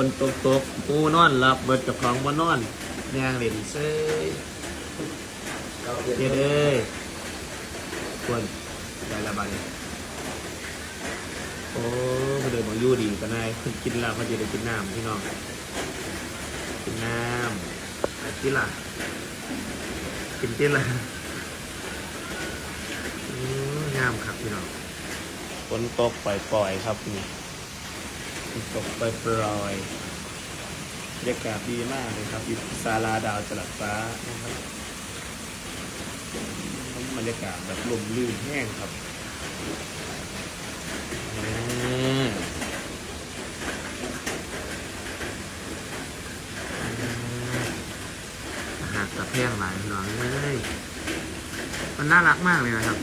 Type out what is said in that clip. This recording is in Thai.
คนตกตกปูนอนหลับเบิดกับของบ่นอนย่างเล่นเซ้ยเดเอ้ยควรได้ละบาดนี้โอ้เพิ่นเดินมาอยู่ดีกันนายเพิ่นกินล้วเพิ่นจะได้กินน้ำพี่น้องกินน้ำกินละกินที่ล่ะอืมงามครับพี่น้องฝนตกปล่อยๆครับนี่ ตกปล่อยบรรยากาศดีมากเลยครับอยู่ศาลาดาวจลัดฟ้านะครับบรรยากาศแบบลมลื่นแห้งครับอ่าอาหารตะแพงหลายพี่องเลยมันน่ารักมากเลยนะครับ